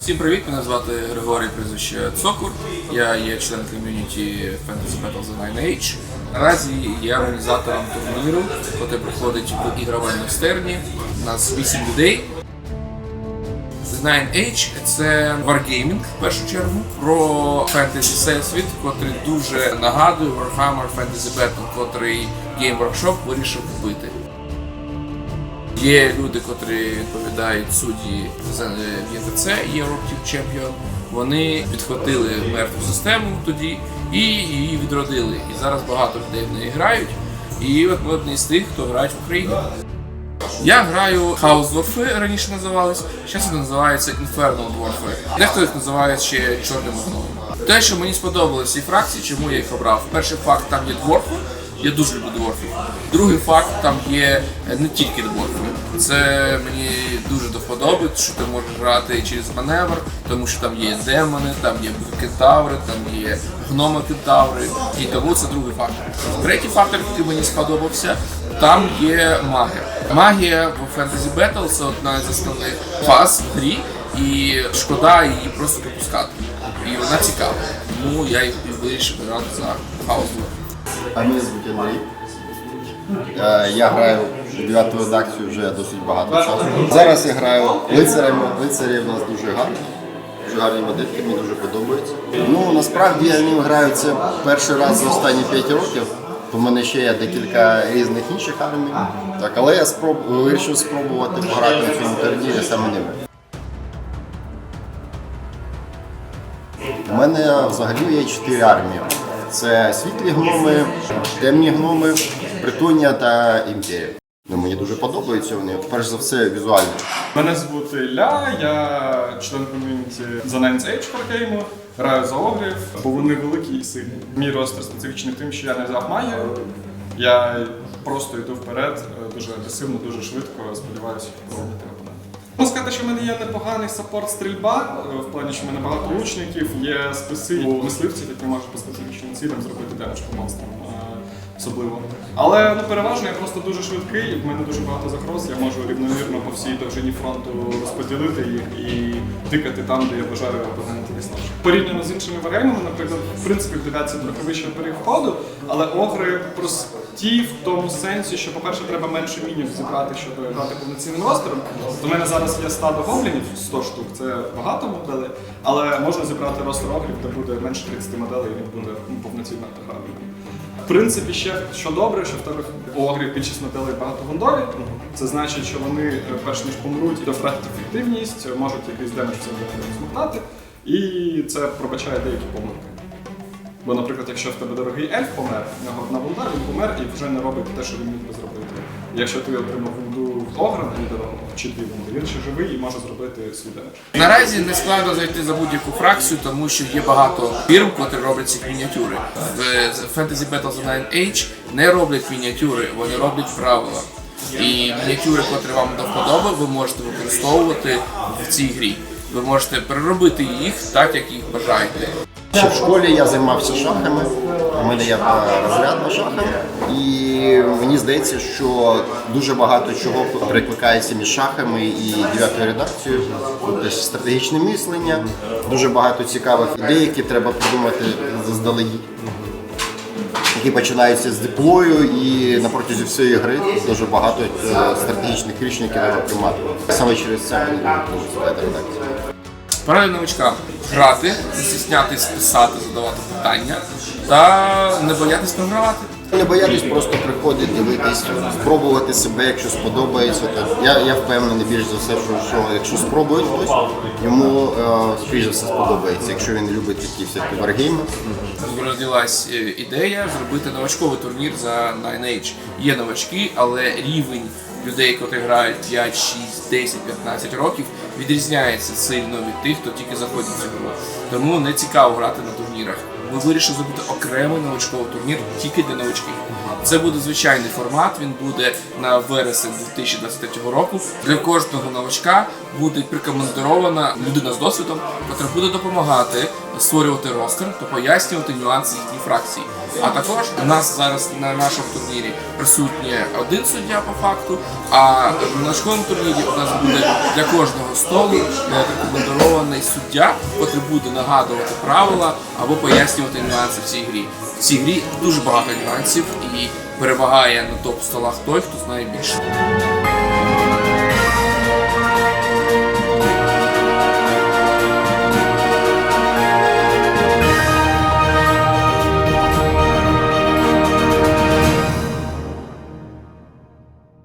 Всім привіт, мене звати Григорій прізвище Цокур. Я є член ком'юніті Fantasy Battles the Nine Age. Наразі я організатором турніру, який проходить в ігровому стерні. У нас 8 людей. The Nine Age – це Wargaming, в першу чергу, про фентезі всесвіт, котрий дуже нагадує Warhammer Fantasy Battle, котрий Game Workshop вирішив купити. Є люди, котрі відповідають судді за ЄТЦ, Europe Team Champion. Вони підхватили мертву систему тоді і її відродили. І зараз багато людей в неї грають. І от ми одні з тих, хто грає в Україні. Я граю House Dwarfи, раніше називались, зараз це називається Infernal Dwarfи. Дехто їх називає ще чорним гномом. Те, що мені сподобалися ці фракції, чому я їх обрав. Перший факт там є дворфи. Я дуже люблю дворфів. Другий факт там є е, не тільки дворфи. Це мені дуже до що ти можеш грати через маневр, тому що там є демони, там є кентаври, там є гноми-кентаври. І тому це другий фактор. Третій фактор, який мені сподобався, там є магія. Магія в Fantasy Battle це одна з основних фаз грі, і шкода її просто пропускати. І вона цікава. Тому я їх вирішив грати за House Dwarf. А мене звуть Андрій. Е, Я граю дев'яту редакцію вже досить багато часу. Зараз я граю лицарями. Лицарі в нас дуже гарні. Дуже гарні модельки, мені дуже подобаються. Ну насправді я ним граю це перший раз за останні 5 років. У мене ще є декілька різних інших армій. Так, але я спроб... вирішив спробувати пограти на цьому турнірі саме ними. У мене взагалі є чотири армії. Це світлі гноми, темні гноми, притонія та імперія. Ну, мені дуже подобаються вони. Перш за все, візуально. Мене звуть Ілля, я член ком'юніті The Nines Age Wargame, граю за огрів, бо вони великі і сильні. Мій ростер специфічний тим, що я не взяв магію. Я просто йду вперед, е, дуже агресивно, дуже швидко, сподіваюся, пробувати опонента. Можу сказати, що в мене є непоганий саппорт стрільба, е, в плані, що в мене багато лучників, є списи мисливців, які можуть по специфічним цілям зробити демедж по монстрам. е, Особливо. Але ну, переважно я просто дуже швидкий, в мене дуже багато загроз, я можу рівномірно по всій довжині фронту розподілити їх і тикати там, де я бажаю і снаж. Порівняно з іншими варіантами, наприклад, в принципі, в трохи вищий період входу, але огри прості в тому сенсі, що, по-перше, треба менше мінів зібрати, щоб грати повноцінним ростером. У мене зараз є стадо гоблінів 100 штук, це багато моделей, але можна зібрати ростер огрів, де буде менше 30 моделей, і він буде ну, повноцінно грати. В принципі, ще що добре, що в тебе у огрів більшість моделей багато гондолі. Це значить, що вони, е, перш ніж помруть, втратять ефективність, можуть якийсь демедж в себе змотати, і це пробачає деякі помилки. Бо, наприклад, якщо в тебе дорогий ельф помер, нього одна вунда, він помер і вже не робить те, що він міг би зробити. Якщо ти отримав вунду в огра на лідером чи дві вунди, він ще живий і може зробити свій демедж. Наразі не складно зайти за будь-яку фракцію, тому що є багато фірм, котрі роблять ці мініатюри. В Fantasy Battles of Nine Age не роблять мініатюри, вони роблять правила. І мініатюри, котрі вам до вподоби, ви можете використовувати в цій грі. Ви можете переробити їх так, як їх бажаєте. Ще в школі я займався шахами. У мене є е, розряд на шахах. І мені здається, що дуже багато чого перекликається між шахами і дев'ятою редакцією. Тобто стратегічне мислення, дуже багато цікавих ідей, які треба придумати заздалегідь. Які починаються з диплою і на протязі всієї гри дуже багато е, стратегічних рішень, які треба приймати. Саме через це мені редакція. Поради новачкам грати, не стіснятись писати, задавати питання та не боятись програвати. Не боятись просто приходити, дивитись, спробувати себе, якщо сподобається. То я, я впевнений більш за все, що, що якщо спробує хтось, йому е, скоріш за все сподобається. Якщо він любить такі всякі варгейми. Родилась е, ідея зробити новачковий турнір за Nine Age. Є новачки, але рівень людей, які грають 5, 6, 10, 15 років, відрізняється сильно від тих, хто тільки заходить в цю гру. Тому не цікаво грати на турнірах. Ми вирішили зробити окремий новачковий турнір тільки для новачків. Це буде звичайний формат. Він буде на вересень 2023 року. Для кожного новачка буде прикомандирована людина з досвідом, яка буде допомагати створювати ростер та пояснювати нюанси їхньої фракції. А також у нас зараз на нашому турнірі присутнє один суддя по факту. А на школьному турнірі у нас буде для кожного столу е, рекомендований суддя, який буде нагадувати правила або пояснювати нюанси в цій грі. В цій грі дуже багато нюансів і перевагає на топ столах той, хто знає більше.